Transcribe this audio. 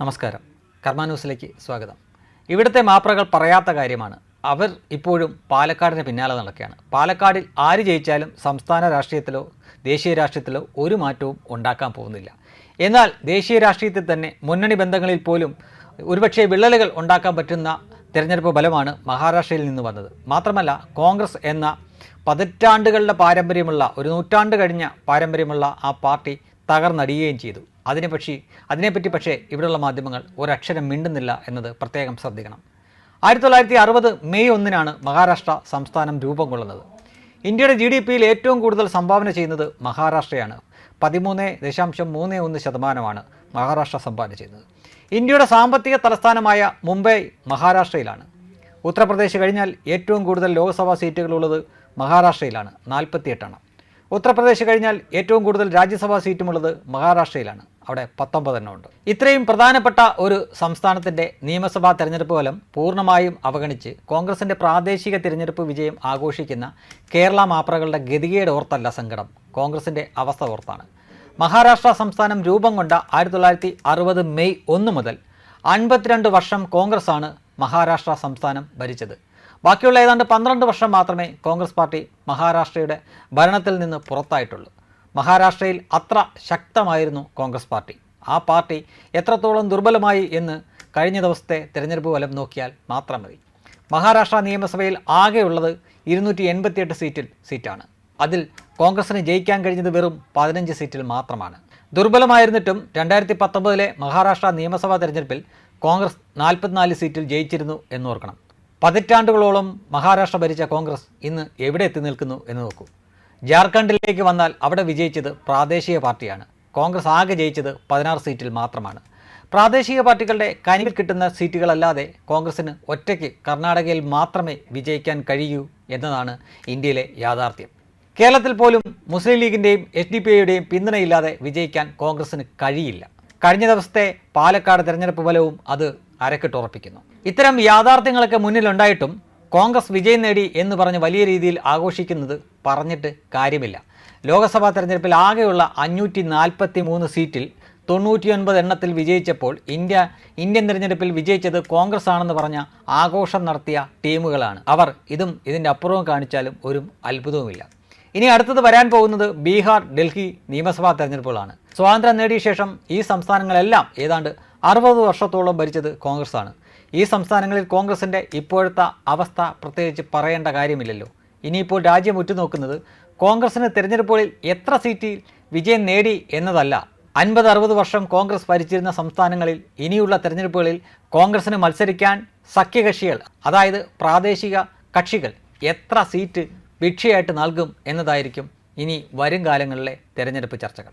നമസ്കാരം. കർമ്മ ന്യൂസിലേക്ക് സ്വാഗതം. ഇവിടുത്തെ മാപ്രകൾ പറയാത്ത കാര്യമാണ്. അവർ ഇപ്പോഴും പാലക്കാടിന് പിന്നാലെ നടക്കുകയാണ്. പാലക്കാടിൽ ആര് ജയിച്ചാലും സംസ്ഥാന രാഷ്ട്രീയത്തിലോ ദേശീയ രാഷ്ട്രീയത്തിലോ ഒരു മാറ്റവും ഉണ്ടാക്കാൻ പോകുന്നില്ല. എന്നാൽ ദേശീയ രാഷ്ട്രീയത്തിൽ തന്നെ മുന്നണി ബന്ധങ്ങളിൽ പോലും ഒരുപക്ഷെ വിള്ളലുകൾ ഉണ്ടാക്കാൻ പറ്റുന്ന തിരഞ്ഞെടുപ്പ് ഫലമാണ് മഹാരാഷ്ട്രയിൽ നിന്ന് വന്നത്. മാത്രമല്ല കോൺഗ്രസ് എന്ന പതിറ്റാണ്ടുകളുടെ പാരമ്പര്യമുള്ള ഒരു നൂറ്റാണ്ട് കഴിഞ്ഞ പാരമ്പര്യമുള്ള ആ പാർട്ടി തകർന്നടിയുകയും ചെയ്തു. അതിനെ പക്ഷി അതിനെപ്പറ്റി പക്ഷേ ഇവിടെയുള്ള മാധ്യമങ്ങൾ ഒരക്ഷരം മിണ്ടുന്നില്ല എന്നത് പ്രത്യേകം ശ്രദ്ധിക്കണം. ആയിരത്തി തൊള്ളായിരത്തി അറുപത് മെയ് ഒന്നിനാണ് മഹാരാഷ്ട്ര സംസ്ഥാനം രൂപം കൊള്ളുന്നത്. ഇന്ത്യയുടെ ജി ഡി പിയിൽ ഏറ്റവും കൂടുതൽ സംഭാവന ചെയ്യുന്നത് മഹാരാഷ്ട്രയാണ്. പതിമൂന്ന് ദശാംശം മൂന്ന് ഒന്ന് ശതമാനമാണ് മഹാരാഷ്ട്ര സംഭാവന ചെയ്യുന്നത്. ഇന്ത്യയുടെ സാമ്പത്തിക തലസ്ഥാനമായ മുംബൈ മഹാരാഷ്ട്രയിലാണ്. ഉത്തർപ്രദേശ് കഴിഞ്ഞാൽ ഏറ്റവും കൂടുതൽ ലോക്സഭാ സീറ്റുകളുള്ളത് മഹാരാഷ്ട്രയിലാണ്. നാൽപ്പത്തിയെട്ടെണ്ണം ഉത്തർപ്രദേശ് കഴിഞ്ഞാൽ ഏറ്റവും കൂടുതൽ രാജ്യസഭാ സീറ്റുമുള്ളത് മഹാരാഷ്ട്രയിലാണ്. അവിടെ പത്തൊമ്പതെണ്ണം ഉണ്ട് ഇത്രയും പ്രധാനപ്പെട്ട ഒരു സംസ്ഥാനത്തിന്റെ നിയമസഭാ തെരഞ്ഞെടുപ്പ് ഫലം പൂർണമായും അവഗണിച്ച് കോൺഗ്രസിന്റെ പ്രാദേശിക തിരഞ്ഞെടുപ്പ് വിജയം ആഘോഷിക്കുന്ന കേരള മാപ്രകളുടെ ഗതികേട് ഓർത്തല്ല സങ്കടം. കോൺഗ്രസിന്റെ അവസ്ഥ ഓർത്താണ്. മഹാരാഷ്ട്ര സംസ്ഥാനം രൂപം കൊണ്ട ആയിരത്തി തൊള്ളായിരത്തി അറുപത് മെയ് ഒന്ന് മുതൽ അൻപത്തിരണ്ട് വർഷം കോൺഗ്രസ്സാണ് മഹാരാഷ്ട്ര സംസ്ഥാനം ഭരിച്ചത്. ബാക്കിയുള്ള ഏതാണ്ട് പന്ത്രണ്ട് വർഷം മാത്രമേ കോൺഗ്രസ് പാർട്ടി മഹാരാഷ്ട്രയുടെ ഭരണത്തിൽ നിന്ന് പുറത്തായിട്ടുള്ളൂ. മഹാരാഷ്ട്രയിൽ അത്ര ശക്തമായിരുന്നു കോൺഗ്രസ് പാർട്ടി. ആ പാർട്ടി എത്രത്തോളം ദുർബലമായി എന്ന് കഴിഞ്ഞ ദിവസത്തെ തിരഞ്ഞെടുപ്പ് ഫലം നോക്കിയാൽ മാത്രം മതി. മഹാരാഷ്ട്ര നിയമസഭയിൽ ആകെയുള്ളത് ഇരുന്നൂറ്റി എൺപത്തിയെട്ട് സീറ്റിൽ സീറ്റാണ്. അതിൽ കോൺഗ്രസിന് ജയിക്കാൻ കഴിഞ്ഞത് വെറും പതിനഞ്ച് സീറ്റിൽ മാത്രമാണ്. ദുർബലമായിരുന്നിട്ടും രണ്ടായിരത്തി പത്തൊമ്പതിലെ മഹാരാഷ്ട്ര നിയമസഭാ തെരഞ്ഞെടുപ്പിൽ കോൺഗ്രസ് നാൽപ്പത്തിനാല് സീറ്റിൽ ജയിച്ചിരുന്നു എന്നോർക്കണം. പതിറ്റാണ്ടുകളോളം മഹാരാഷ്ട്ര ഭരിച്ച കോൺഗ്രസ് ഇന്ന് എവിടെ എത്തി നിൽക്കുന്നു എന്ന് നോക്കൂ. ജാർഖണ്ഡിലേക്ക് വന്നാൽ അവിടെ വിജയിച്ചത് പ്രാദേശിക പാർട്ടിയാണ്. കോൺഗ്രസ് ആകെ ജയിച്ചത് പതിനാറ് സീറ്റിൽ മാത്രമാണ്. പ്രാദേശിക പാർട്ടികളുടെ കനിവിൽ കിട്ടുന്ന സീറ്റുകളല്ലാതെ കോൺഗ്രസിന് ഒറ്റയ്ക്ക് കർണാടകയിൽ മാത്രമേ വിജയിക്കാൻ കഴിയൂ എന്നതാണ് ഇന്ത്യയിലെ യാഥാർത്ഥ്യം. കേരളത്തിൽ പോലും മുസ്ലിം ലീഗിന്റെയും എച്ച് ഡി പി ഐയുടെയും പിന്തുണയില്ലാതെ വിജയിക്കാൻ കോൺഗ്രസിന് കഴിയില്ല. കഴിഞ്ഞ ദിവസത്തെ പാലക്കാട് തെരഞ്ഞെടുപ്പ് ഫലവും അത് അരക്കിട്ടുറപ്പിക്കുന്നു. ഇത്തരം യാഥാർത്ഥ്യങ്ങളൊക്കെ മുന്നിലുണ്ടായിട്ടും കോൺഗ്രസ് വിജയം നേടി എന്ന് പറഞ്ഞ് വലിയ രീതിയിൽ ആഘോഷിക്കുന്നത് പറഞ്ഞിട്ട് കാര്യമില്ല. ലോക്സഭാ തെരഞ്ഞെടുപ്പിൽ ആകെയുള്ള അഞ്ഞൂറ്റി നാൽപ്പത്തി മൂന്ന് സീറ്റിൽ തൊണ്ണൂറ്റിയൊൻപത് എണ്ണത്തിൽ വിജയിച്ചപ്പോൾ ഇന്ത്യ ഇന്ത്യൻ തിരഞ്ഞെടുപ്പിൽ വിജയിച്ചത് കോൺഗ്രസ് ആണെന്ന് പറഞ്ഞ ആഘോഷം നടത്തിയ ടീമുകളാണ്. അവർ ഇതും ഇതിന്റെ അപ്പുറവും കാണിച്ചാലും ഒരു അത്ഭുതവുമില്ല. ഇനി അടുത്തത് വരാൻ പോകുന്നത് ബീഹാർ ഡൽഹി നിയമസഭാ തെരഞ്ഞെടുപ്പുകളാണ്. സ്വാതന്ത്ര്യം നേടിയ ശേഷം ഈ സംസ്ഥാനങ്ങളെല്ലാം ഏതാണ്ട് അറുപത് വർഷത്തോളം ഭരിച്ചത് കോൺഗ്രസ് ആണ് ഈ സംസ്ഥാനങ്ങളിൽ കോൺഗ്രസിന്റെ ഇപ്പോഴത്തെ അവസ്ഥ പ്രത്യേകിച്ച് പറയേണ്ട കാര്യമില്ലല്ലോ. ഇനിയിപ്പോൾ രാജ്യം ഉറ്റുനോക്കുന്നത് കോൺഗ്രസിന് തിരഞ്ഞെടുപ്പുകളിൽ എത്ര സീറ്റിൽ വിജയം നേടി എന്നതല്ല. അൻപത് അറുപത് വർഷം കോൺഗ്രസ് ഭരിച്ചിരുന്ന സംസ്ഥാനങ്ങളിൽ ഇനിയുള്ള തെരഞ്ഞെടുപ്പുകളിൽ കോൺഗ്രസിന് മത്സരിക്കാൻ സഖ്യകക്ഷികൾ അതായത് പ്രാദേശിക കക്ഷികൾ എത്ര സീറ്റ് ഭിക്ഷയായിട്ട് നൽകും എന്നതായിരിക്കും ഇനി വരും കാലങ്ങളിലെ തെരഞ്ഞെടുപ്പ് ചർച്ചകൾ.